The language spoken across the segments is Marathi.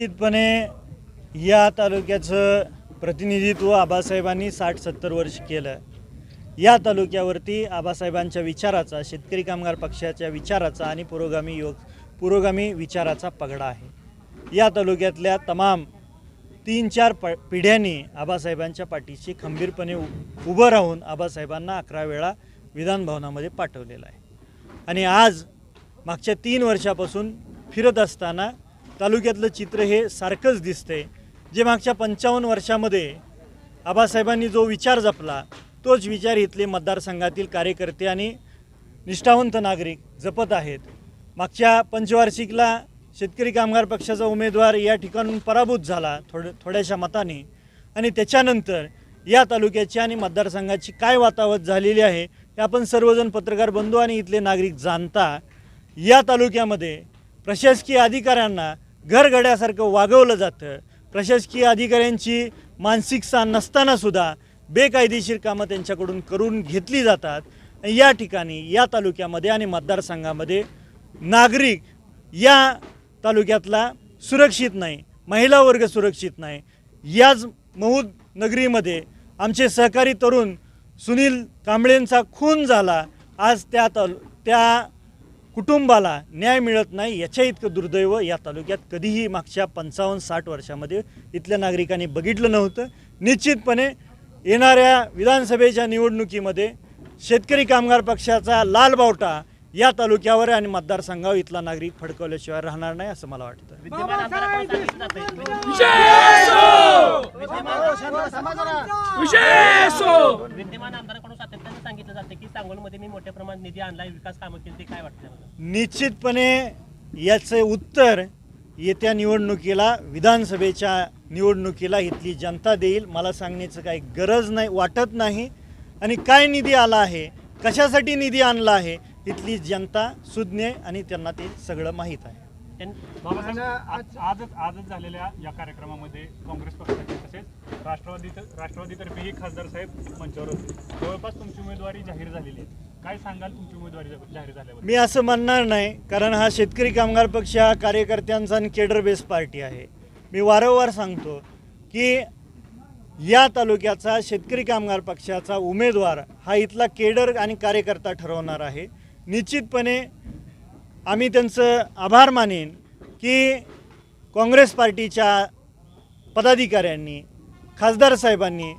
निश्चितपणे या तालुक्याचं प्रतिनिधित्व आबासाहेबांनी साठ सत्तर वर्ष केलं या तालुक्यावरती आबासाहेबांच्या विचाराचा शेतकरी कामगार पक्षाच्या विचाराचा आणि पुरोगामी योग पुरोगामी विचाराचा पगडा आहे. या तालुक्यातल्या तमाम तीन चार प पिढ्यांनी आबासाहेबांच्या पाठीशी खंबीरपणे उ उभं राहून आबासाहेबांना अकरा वेळा विधानभवनामध्ये पाठवलेलं आहे. आणि आज मागच्या तीन वर्षापासून फिरत असताना तालुक्यातलं चित्र हे सारखंच दिसतंय. जे मागच्या पंचावन्न वर्षामध्ये आबासाहेबांनी जो विचार जपला तोच विचार इथले मतदारसंघातील कार्यकर्ते आणि निष्ठावंत नागरिक जपत आहेत. मागच्या पंचवार्षिकला शेतकरी कामगार पक्षाचा उमेदवार या ठिकाणून पराभूत झाला थोड थोड्याशा मताने. आणि त्याच्यानंतर या तालुक्याची आणि मतदारसंघाची काय वातावत झालेली आहे हे आपण सर्वजण पत्रकार बंधू आणि इथले नागरिक जाणता. या तालुक्यामध्ये प्रशासकीय अधिकाऱ्यांना घरगड्यासारखं वागवलं जातं. प्रशासकीय अधिकाऱ्यांची मानसिकता नसतानासुद्धा बेकायदेशीर कामं त्यांच्याकडून करून घेतली जातात. या ठिकाणी या तालुक्यामध्ये आणि मतदारसंघामध्ये नागरिक या तालुक्यातला सुरक्षित नाही महिला वर्ग सुरक्षित नाही. याच महूद नगरीमध्ये आमचे सहकारी तरुण सुनील कांबळेंचा खून झाला. आज त्या तालु त्या कुटुंबाला न्याय मिळत नाही याच्या इतकं दुर्दैव या तालुक्यात कधीही मागच्या पंचावन्न साठ वर्षामध्ये इथल्या नागरिकांनी बघितलं नव्हतं. निश्चितपणे येणाऱ्या विधानसभेच्या निवडणुकीमध्ये शेतकरी कामगार पक्षाचा लाल बावटा या तालुक्यावर आणि मतदारसंघावर इथला नागरिक फडकवल्याशिवाय राहणार नाही असं मला वाटतं. सांगोलमध्ये मी मोठ्या प्रमाणात निधी आणला विकास कामं केली ते काय वाटतं निश्चितपणे याचे उत्तर येत्या निवडणुकीला विधानसभेच्या निवडणुकीला इथली जनता देईल. मला सांगण्याचं काही गरज नाही वाटत नाही. आणि काय निधी आला आहे कशासाठी निधी आणला आहे इथली जनता सुज्ञ आणि त्यांना ते सगळं माहीत आहे. बाबासाहेब आज आजच आजच झालेल्या या कार्यक्रमामध्ये काँग्रेस पक्षाचे तसेच राष्ट्रवादी राष्ट्रवादीतर्फेही खासदार साहेब मंचावर होते. जवळपास तुमची उमेदवारी जाहीर झालेली आहे. काय सांगाल तुमची उमेदवारी जाहीर झाल्यावर मी असं म्हणणार नाही कारण हा शेतकरी कामगार पक्ष हा कार्यकर्त्यांचा आणि केडर बेस पार्टी आहे. मी वारंवार सांगतो की या तालुक्याचा शेतकरी कामगार पक्षाचा उमेदवार हा इथला केडर आणि कार्यकर्ता ठरवणार आहे. निश्चितपणे आम्ही त्यांचं आभार मानेन की काँग्रेस पार्टीच्या पदाधिकाऱ्यांनी खासदार साहेबांनी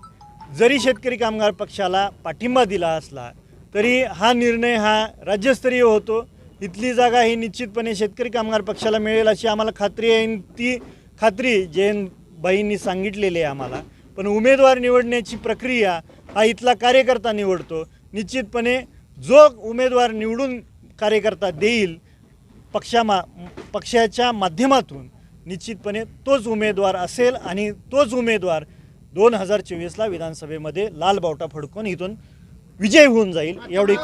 जरी शेतकरी कामगार पक्षाला पाठिंबा दिला असला तरी हा निर्णय हा राज्यस्तरीय होतो. इथली जागा ही निश्चितपणे शेतकरी कामगार पक्षाला मिळेल अशी आम्हाला खात्री आहे. ती खात्री जयंतबाईंनी सांगितलेली आहे आम्हाला. पण उमेदवार निवडण्याची प्रक्रिया हा इथला कार्यकर्ता निवडतो. निश्चितपणे जो उमेदवार निवडून कार्यकर्ता देईल पक्षामा पक्षाच्या माध्यमातून निश्चितपणे तोच उमेदवार असेल आणि तोच उमेदवार दोन हजार चोवीसला विधानसभेमध्ये लाल बावटा फडकून इथून विजय होऊन जाईल एवढी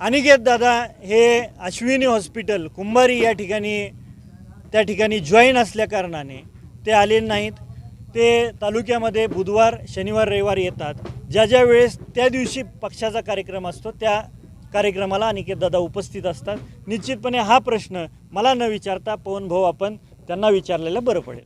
अनिकेत दादा हां. हां. हे अश्विनी हॉस्पिटल कुंभारी या ठिकाणी त्या ठिकाणी जॉईन असल्या कारणाने ते आले नाहीत. ते तालुक्यामध्ये बुधवार शनिवार रविवार येतात. ज्या ज्या वेळेस त्या दिवशी पक्षाचा कार्यक्रम असतो त्या कार्यक्रमाला अनिकेत दादा उपस्थित असतात. निश्चितपणे हा प्रश्न मला न विचारता पवन भाऊ आपण त्यांना विचारलेलं बरं पडेल.